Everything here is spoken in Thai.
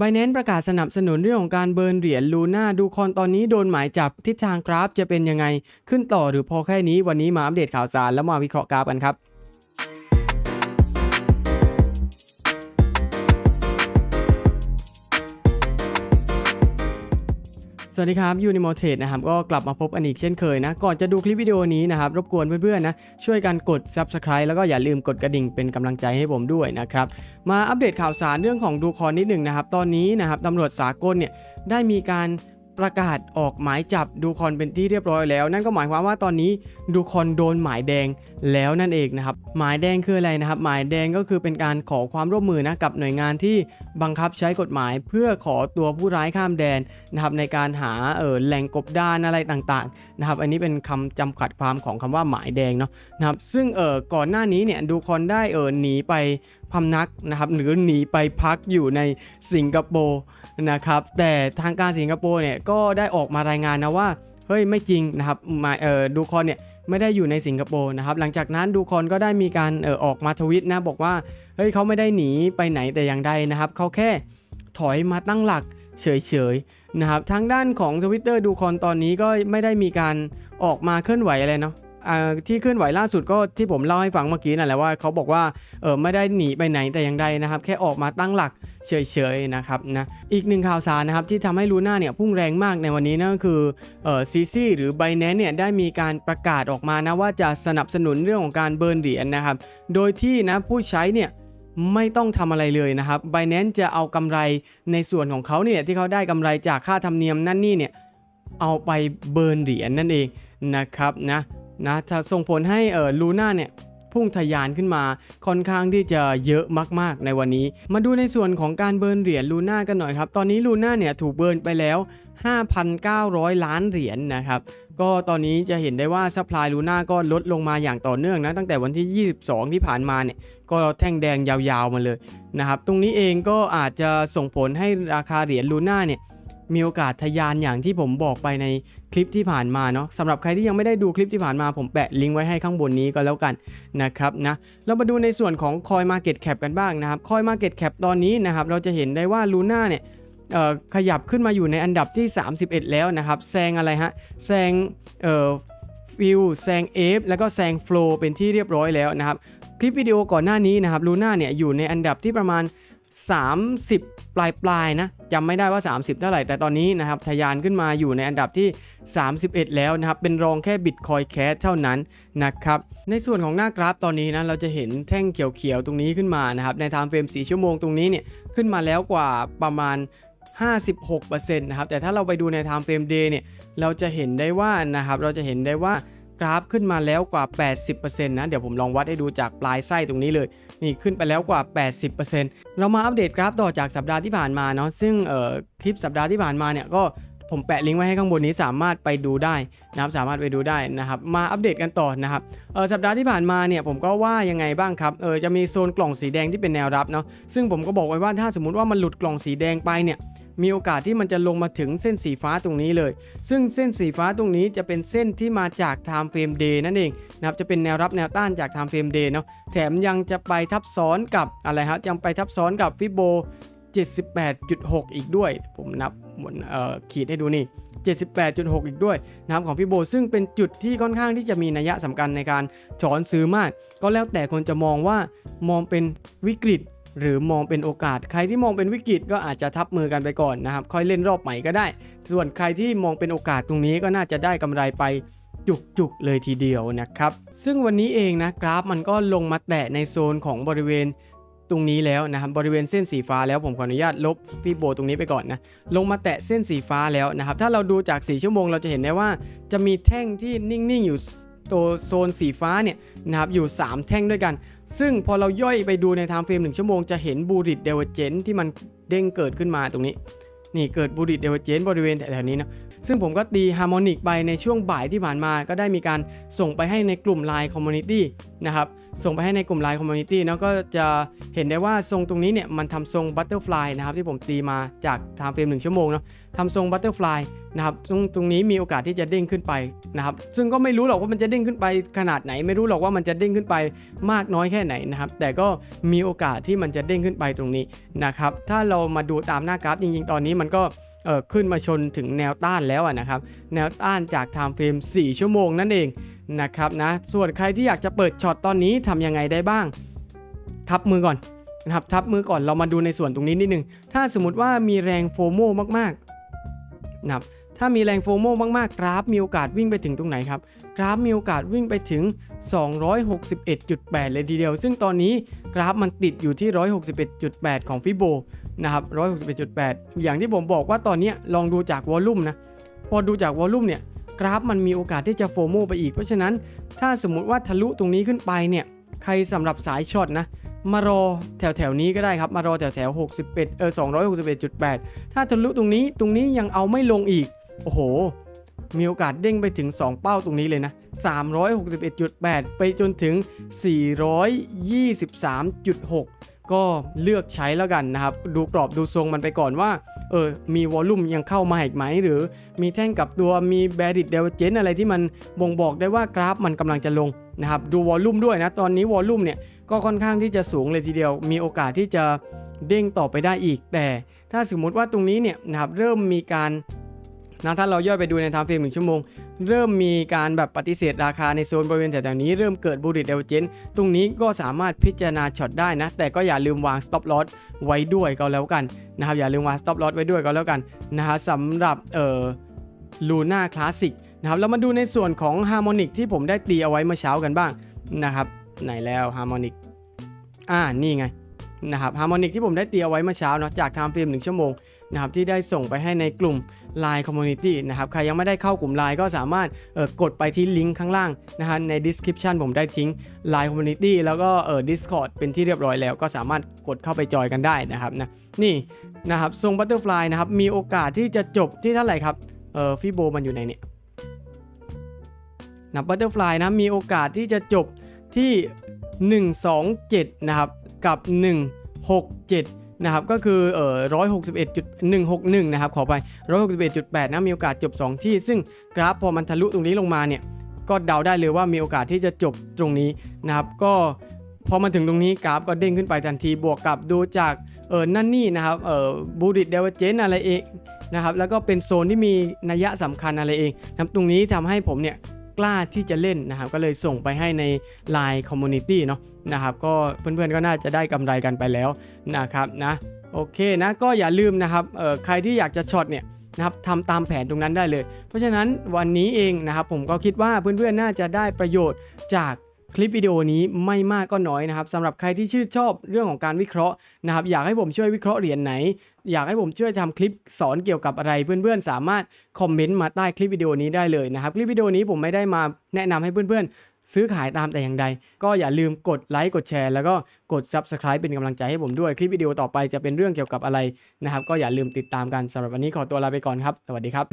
b i แ a n c e ประกาศสนับสนุนเรื่องของการเบิร์นเหรียญลูน่าดูคอนตอนนี้โดนหมายจับทิศทางกราฟจะเป็นยังไง ขึ้นต่อหรือพอแค่นี้วันนี้มาอัปเดตข่าวสารแล้วมาวิเคราะห์กราฟกันครับ สวัสดีครับยูนิโมเทรดนะครับก็กลับมาพบกันอีกเช่นเคยนะ ก่อนจะดูคลิปวิดีโอนี้นะครับ รบกวนเพื่อนๆนะ ช่วยกันกด Subscribe แล้วก็อย่าลืมกดกระดิ่งเป็นกำลังใจให้ผมด้วยนะครับ มาอัปเดตข่าวสารเรื่องของดูคอนนิดหนึ่งนะครับ ตอนนี้นะครับตำรวจสากลเนี่ยได้มีการ ประกาศออกหมายจับดูคอนเป็นที่เรียบร้อยแล้ว นั่นก็หมายความว่าตอนนี้ดูคอนโดนหมายแดงแล้วนั่นเองนะครับหมายแดงคืออะไรนะครับ หมายแดงก็คือเป็นการขอความร่วมมือนะกับหน่วยงานที่บังคับใช้กฎหมาย เพื่อขอตัวผู้ร้ายข้ามแดนนะครับในการหาเออแหล่งกบดานอะไรต่างๆนะครับอันนี้เป็นคำจำกัดความของคำว่าหมายแดงเนาะนะครับซึ่งเออก่อนหน้านี้เนี่ยดูคอนได้เออหนีไปพำนักนะครับหรือหนีไปพักอยู่ในสิงคโปร์นะครับแต่ทางการสิงคโปร์เนี่ยก็ได้ออกมารายงานนะว่าเฮ้ยไม่จริงนะครับมาเออดูคอนเนี่ยไม่ได้อยู่ในสิงคโปร์นะครับหลังจากนั้นดูคอนก็ได้มีการเออออกมาทวิตนะบอกว่าเฮ้ยเขาไม่ได้หนีไปไหนแต่อย่างใดนะครับเขาแค่ถอยมาตั้งหลักเฉยๆนะครับทางด้านของ Twitter ดูคอนตอนนี้ก็ไม่ได้มีการออกมาเคลื่อนไหวอะไรเนาะ ที่เคลื่อนไหวล่าสุดก็ที่ผมเล่าให้ฟังเมื่อกี้นั่นแหละว่าเขาบอกว่าเออไม่ได้หนีไปไหนแต่อย่างใดนะครับ แค่ออกมาตั้งหลักเฉยๆนะครับนะอีกหนึ่งข่าวสารนะครับที่ทำให้ลูน่าเนี่ยพุ่งแรงมากในวันนี้นั่นก็คือเออซีซีหรือ b บ n a n c e เนี่ยได้มีการประกาศออกมานะว่าจะสนับสนุนเรื่องของการเบิร์นเหรียญนะครับ โดยที่นะผู้ใช้เนี่ยไม่ต้องทำอะไรเลยนะครับ b บ n a n c e จะเอากำไรในส่วนของเขาเนี่ยที่เขาได้กำไรจากค่าธรรมเนียมนั่นนี่เนี่ยเอาไปเบิร์นเหรียญนั่นเองนะครับนะ นะจะส่งผลให้เออลูน่าเนี่ยพุ่งทะยานขึ้นมาค่อนข้างที่จะเยอะมากๆ ในวันนี้ มาดูในส่วนของการเบิร์นเหรียญลูน่ากันหน่อยครับ ตอนนี้ลูน่าเนี่ยถูกเบิร์นไปแล้ว 5,900 ล้านเหรียญนะครับ ก็ตอนนี้จะเห็นได้ว่าซัพพลายลูน่าก็ลดลงมาอย่างต่อเนื่องนะตั้งแต่วันที่ 22 ที่ผ่านมาเนี่ย ก็แท่งแดงยาวๆมาเลยนะครับ ตรงนี้เองก็อาจจะส่งผลให้ราคาเหรียญลูน่าเนี่ย มีโอกาสทะยานอย่างที่ผมบอกไปในคลิปที่ผ่านมาเนาะสำหรับใครที่ยังไม่ได้ดูคลิปที่ผ่านมา ผมแปะลิงก์ไว้ให้ข้างบนนี้ก็แล้วกันนะครับนะเรามาดูในส่วนของ Coin Market Cap กันบ้างนะครับ Coin Market Cap ตอนนี้นะครับเราจะเห็นได้ว่าลูน่าเนี่ยขยับขึ้นมาอยู่ในอันดับที่ 31 แล้วนะครับแซงอะไรฮะแซงเอ่อฟิลแซงเอฟแล้วก็แซงโฟลเป็นที่เรียบร้อยแล้วนะครับคลิปวิดีโอก่อนหน้านี้นะครับลูน่าเนี่ยอยู่ในอันดับที่ประมาณ 30 ปลายปลายๆนะจำไม่ได้ว่า 30 เท่าไหร่ แต่ตอนนี้นะครับทะยานขึ้นมาอยู่ในอันดับที่ 31 แล้วนะครับเป็นรองแค่ Bitcoin Cash เท่านั้นนะครับในส่วนของหน้ากราฟตอนนี้นะเราจะเห็นแท่งเขียวๆตรงนี้ขึ้นมานะครับใน time frame 4ชั่วโมงตรงนี้เนี่ยขึ้นมาแล้วกว่าประมาณ56%นะครับแต่ถ้าเราไปดูใน time frame day เนี่ยเราจะเห็นได้ว่านะครับเราจะเห็นได้ว่า กราฟขึ้นมาแล้วกว่า 80%นะ เดี๋ยวผมลองวัดให้ดูจากปลายไส้ตรงนี้เลย นี่ขึ้นไปแล้วกว่า 80%เรามาอัปเดตกราฟต่อจากสัปดาห์ที่ผ่านมาเนาะ ซึ่งเอ่อคลิปสัปดาห์ที่ผ่านมาเนี่ยก็ผมแปะลิงก์ไว้ให้ข้างบนนี้สามารถไปดูได้นะครับสามารถไปดูได้นะครับมาอัปเดตกันต่อนะครับเออสัปดาห์ที่ผ่านมาเนี่ยผมก็ว่ายังไงบ้างครับเออจะมีโซนกล่องสีแดงที่เป็นแนวรับเนาะซึ่งผมก็บอกไว้ว่าถ้าสมมติว่ามันหลุดกล่องสีแดงไปเนี่ย มีโอกาสที่มันจะลงมาถึงเส้นสีฟ้าตรงนี้เลย ซึ่งเส้นสีฟ้าตรงนี้จะเป็นเส้นที่มาจาก time frame day นั่นเองนะครับจะเป็นแนวรับแนวต้านจาก time frame day เนาะแถมยังจะไปทับซ้อนกับอะไรครับยังไปทับซ้อนกับฟิโบ78.6 อีกด้วย ผมนับบนเขีดให้ดูนี่ 78.6 อีกด้วยนะครับของพี่โบซึ่งเป็นจุดที่ค่อนข้างที่จะมีนัยสำคัญในการถอนซื้อมาก ก็แล้วแต่คนจะมองว่ามองเป็นวิกฤต หรือมองเป็นโอกาส ใครที่มองเป็นวิกฤตก็อาจจะทับมือกันไปก่อนนะครับ ค่อยเล่นรอบใหม่ก็ได้ ส่วนใครที่มองเป็นโอกาสตรงนี้ก็น่าจะได้กำไรไปจุกๆเลยทีเดียวนะครับ ซึ่งวันนี้เองนะกราฟมันก็ลงมาแตะในโซนของบริเวณตรงนี้แล้วนะครับบริเวณเส้นสีฟ้าแล้วผมขออนุญาตลบพี่โบตรงนี้ไปก่อนนะลงมาแตะเส้นสีฟ้าแล้วนะครับถ้าเราดูจาก 4 ชั่วโมงเราจะเห็นได้ว่าจะมีแท่งที่นิ่งๆอยู่ ตัวโซนสีฟ้าเนี่ยนะครับอยู่ 3 แท่งด้วยกัน ซึ่งพอเราย่อยไปดูในไทม์เฟรม1ชั่วโมงจะเห็นบูริตเดเวเจนที่มันเด้งเกิดขึ้นมาตรงนี้ นี่เกิดบูริตเดเวเจนบริเวณแถวๆนี้นะซึ่งผมก็ตีฮาร์โมนิกไปในช่วงบ่ายที่ผ่านมา ก็ได้มีการส่งไปให้ในกลุ่ม Line Community นะครับส่งไปให้ในกลุ่มไลน์คอมมูนิตี้เนาะก็จะเห็นได้ว่าทรงตรงนี้เนี่ยมันทำทรงบัตเตอร์ฟลายนะครับที่ผมตีมาจากไทม์เฟรมหนึ่งชั่วโมงเนาะทำทรงบัตเตอร์ฟลายนะครับตรงตรงนี้มีโอกาสที่จะเด้งขึ้นไปนะครับซึ่งก็ไม่รู้หรอกว่ามันจะเด้งขึ้นไปขนาดไหน ไม่รู้หรอกว่ามันจะเด้งขึ้นไปมากน้อยแค่ไหนนะครับแต่ก็มีโอกาสที่มันจะเด้งขึ้นไปตรงนี้นะครับถ้าเรามาดูตามหน้ากราฟจริงๆ ตอนนี้มันก็เออขึ้นมาชนถึงแนวต้านแล้วอะนะครับแนวต้านจากไทม์เฟรม4 ชั่วโมงนั่นเองนะครับนะส่วนใครที่อยากจะเปิดช็อตตอนนี้ทำยังไงได้บ้าง ทับมือก่อนนะครับทับมือก่อนเรามาดูในส่วนตรงนี้นิดนึง ถ้าสมมติว่ามีแรงโฟโมมาก นะครับถ้ามีแรงโฟโมมากๆ กราฟมีโอกาสวิ่งไปถึงตรงไหนครับ กราฟมีโอกาสวิ่งไปถึง 261.8 เลยทีเดียว ซึ่งตอนนี้กราฟมันติดอยู่ที่ 161.8 ของฟิโบนะครับ 161.8 อย่างที่ผมบอกว่าตอนนี้ลองดูจากวอลลุ่มนะ พอดูจากวอลลุ่มเนี่ย กราฟมันมีโอกาสที่จะโฟโมไปอีก เพราะฉะนั้นถ้าสมมุติว่าทะลุตรงนี้ขึ้นไปเนี่ย ใครสำหรับสายช็อตนะ มารอแถวแถวนี้ก็ได้ครับ มารอแถวแถว61เออ261.8 ถ้าทะลุตรงนี้ตรงนี้ยังเอาไม่ลงอีก โอ้โห มีโอกาสเด้งไปถึง 2 เป้าตรงนี้เลยนะ 361.8 ไปจนถึง 423.6 ก็เลือกใช้แล้วกันนะครับ ดูกรอบดูทรงมันไปก่อนว่า เออ มีวอลลุ่มยังเข้ามาอีกไหม หรือมีแท่งกับตัวมีแบริดเดเวเจนอะไรที่มันบ่งบอกได้ว่ากราฟมันกำลังจะลงนะครับ ดูวอลลุ่มด้วยนะ ตอนนี้วอลลุ่มเนี่ยก็ค่อนข้างที่จะสูงเลยทีเดียว มีโอกาสที่จะเด้งต่อไปได้อีก แต่ถ้าสมมุติว่าตรงนี้เนี่ยนะครับเริ่มมีการนะถ้าเราย่อยไปดูในไทม์เฟรมหนึ่งชั่วโมง เริ่มมีการแบบปฏิเสธราคาในโซนบริเวณแถวๆนี้เริ่มเกิดบูริตเดลเจนตรงนี้ก็สามารถพิจารณาช็อตได้นะ แต่ก็อย่าลืมวาง stop loss ไว้ด้วยก็แล้วกันนะครับอย่าลืมวาง stop loss ไว้ด้วยก็แล้วกันนะฮะสำหรับเอ่อลูน่าคลาสสิกนะครับเรามาดูในส่วนของฮาร์โมนิกที่ผมได้ตีเอาไว้เมื่อเช้ากันบ้างนะครับไหนแล้วฮาร์โมนิกอ่านี่ไงนะครับฮาร์โมนิกที่ผมได้ตีเอาไว้เมื่อเช้าเนาะจากไทม์เฟรมหนึ่งชั่วโมง นะครับที่ได้ส่งไปให้ในกลุ่ม Line Community นะครับใครยังไม่ได้เข้ากลุ่ม Line ก็สามารถกดไปที่ลิงก์ข้างล่างนะฮะใน description ผมได้ทิ้ง Line Community แล้วก็เออ Discord เป็นที่เรียบร้อยแล้ว ก็สามารถกดเข้าไปจอยกันได้นะครับนะนี่นะครับทรง Butterfly นะครับมีโอกาสที่จะจบที่เท่าไหร่ครับเออฟิโบมันอยู่ไหนเนี่ยนะ Butterfly นะมีโอกาสที่จะจบที่ 127 นะครับ กับ 167 นะครับก็คือเอ่อ161.161 นะครับขอไป 161.8 นะมีโอกาสจบ 2 ที่ ซึ่งกราฟพอมันทะลุตรงนี้ลงมาเนี่ยก็เดาได้เลยว่ามีโอกาสที่จะจบตรงนี้นะครับก็พอมาถึงตรงนี้กราฟก็เด้งขึ้นไปทันทีบวกกับดูจากเออนั่นนี่นะครับเออบูริตเดวเจนอะไรเองนะครับแล้วก็เป็นโซนที่มีนัยสำคัญอะไรเองนะครับตรงนี้ทำให้ผมเนี่ย กล้าที่จะเล่นนะครับก็เลยส่งไปให้ใน Line Community เนาะนะครับก็เพื่อนๆก็น่าจะได้กำไรกันไปแล้วนะครับนะโอเคนะก็อย่าลืมนะครับเออใครที่อยากจะช็อตเนี่ยนะครับทำตามแผนตรงนั้นได้เลย เพราะฉะนั้นวันนี้เองนะครับผมก็คิดว่าเพื่อนๆน่าจะได้ประโยชน์จาก คลิปวิดีโอนี้ไม่มากก็น้อยนะครับสำหรับใครที่ชื่นชอบเรื่องของการวิเคราะห์นะครับอยากให้ผมช่วยวิเคราะห์เหรียญไหน อยากให้ผมช่วยทำคลิปสอนเกี่ยวกับอะไรเพื่อนๆ สามารถคอมเมนต์มาใต้คลิปวิดีโอนี้ได้เลยนะครับคลิปวิดีโอนี้ผมไม่ได้มาแนะนำให้เพื่อนๆ ซื้อขายตามแต่อย่างใด ก็อย่าลืมกดไลค์กดแชร์แล้วก็กด Subscribe เป็นกำลังใจให้ผมด้วยคลิปวิดีโอต่อไปจะเป็นเรื่องเกี่ยวกับอะไรนะครับก็อย่าลืมติดตามกันสำหรับวันนี้ขอตัวลาไปก่อนครับ สวัสดีครับ